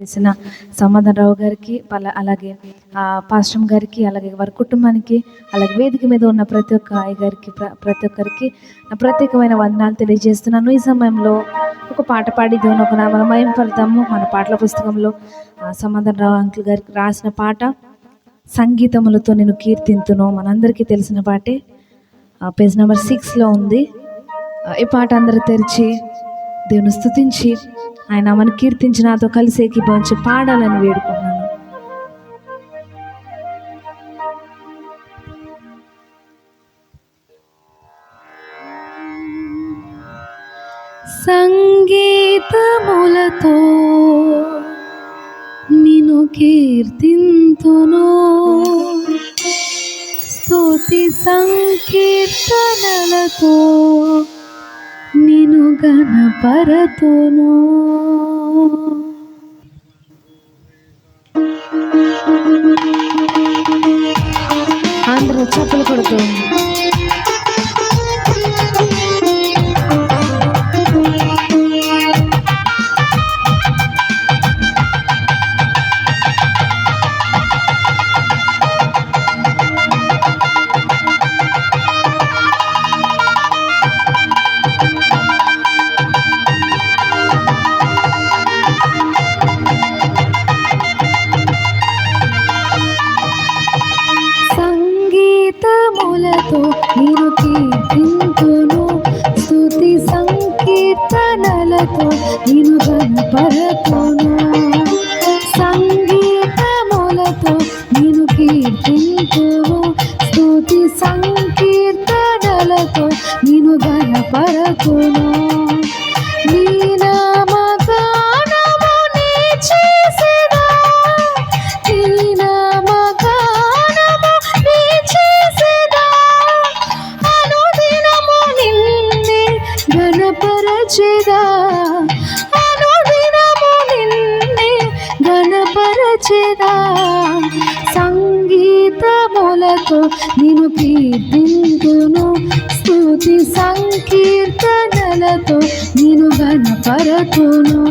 చేసిన సమాధానరావు గారికి పల అలాగే పాశ్రం గారికి అలాగే వారి కుటుంబానికి అలాగే వేదిక మీద ఉన్న ప్రతి ఒక్క ఆయ గారికి ప్ర- ప్రతి ఒక్కరికి నా ప్రత్యేకమైన వందనాలు తెలియజేస్తున్నాను. ఈ సమయంలో ఒక పాట పాడి దేవుని ఒక నామయం పడతాము మన పాటల పుస్తకంలో ఆ, సమాధానరావు అంకుల్ గారికి రాసిన పాట సంగీతములతో నేను కీర్తింతును. మనందరికీ తెలిసిన పాటే. పేజ్ నెంబర్ సిక్స్లో ఉంది. ఈ పాట అందరూ తెరిచి దేవుని స్థుతించి ఆయన మన కీర్తించి నాతో కలిసి ఏకీభవించి పాడాలని వేడుకున్నాను సంగీతములతో నిను కీర్తింతును. స్తుతి సంకీర్తనలతో నిను గణపరతును. అందరూ చప్పలు కొడుతూ సంగీతములతో నేను కీర్తింతును స్థుతి సంకీర్తనలతో నేను గణపరతును గణపరచెదా సంగీతములతో నేను కీర్తింతును స్థుతి సంకీర్తనలతో నేను గణపరతును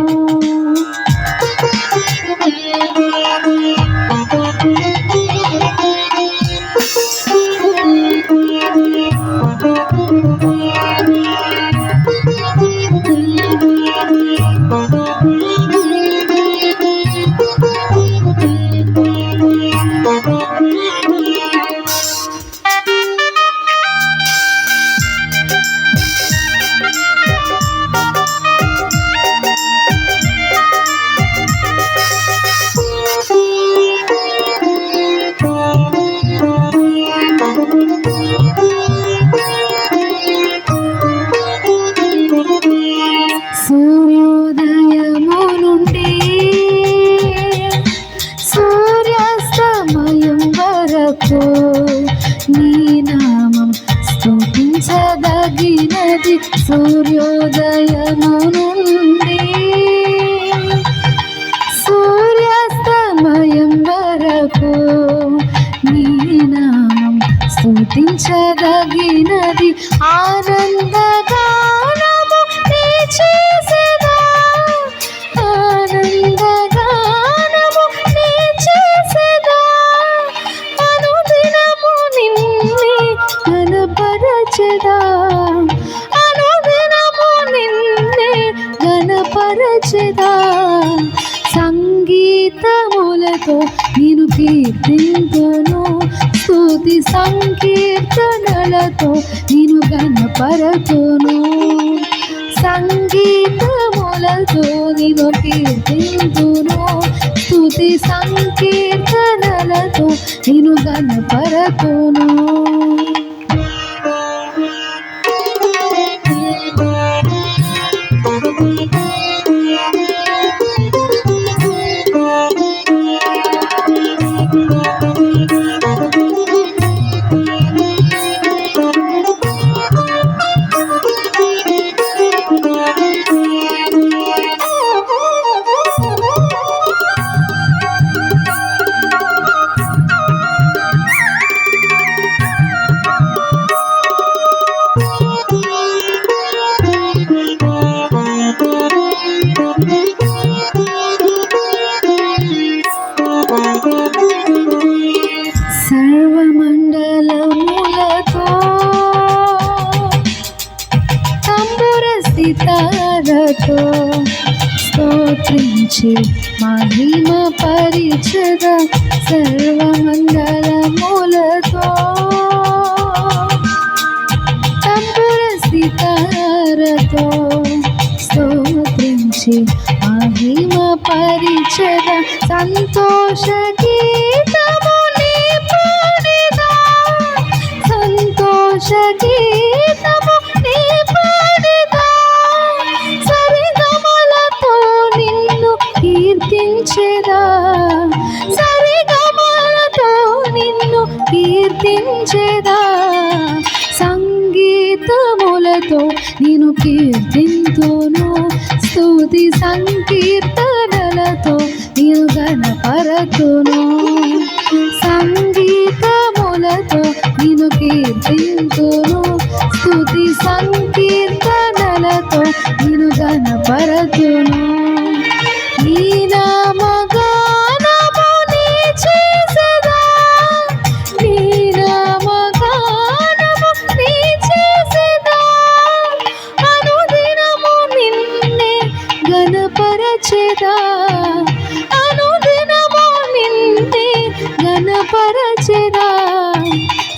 సూర్యోదయము నుండి సూర్యాస్తమయం వరకు నీ నామం స్తుతించదగినది. ఆనంద గణపరచెదా సంగీతములతో నేను కీర్తింతును స్థుతి సంకీర్తనలతో నేను గణపరతును సంగీతములతో నేను కీర్తింతును స్థుతి సంకీర్తనలతో నేను గణపరతును స్తుతించి మహిమ పరిచద సర్వమంగళములతో. తంబుర సితారతో స్తోత్రించి మహిమ పరిచద సంతోష గీతము సంతోష గీతము కీర్తింతును. స్థుతి సంకీర్తనలతో నేను గణపరతును సంగీతములతో నేను కీర్తింతును. స్థుతి సంకీర్తనలతో నేను గణపరతును గణపరచెదా అనుదినము నిన్నే గణపరచెదా.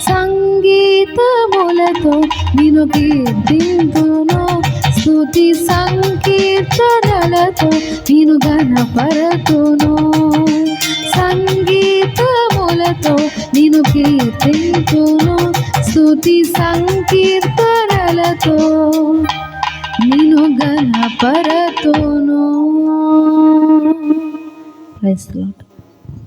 సంగీతములతో నేను కీర్తింతును. స్తుతి సంకీర్తనలతో నేను గణపరతును. సంగీతములతో నేను కీర్తింతును. స్తుతి సంకీర్తనలతో నేను గణపరతును. Price lord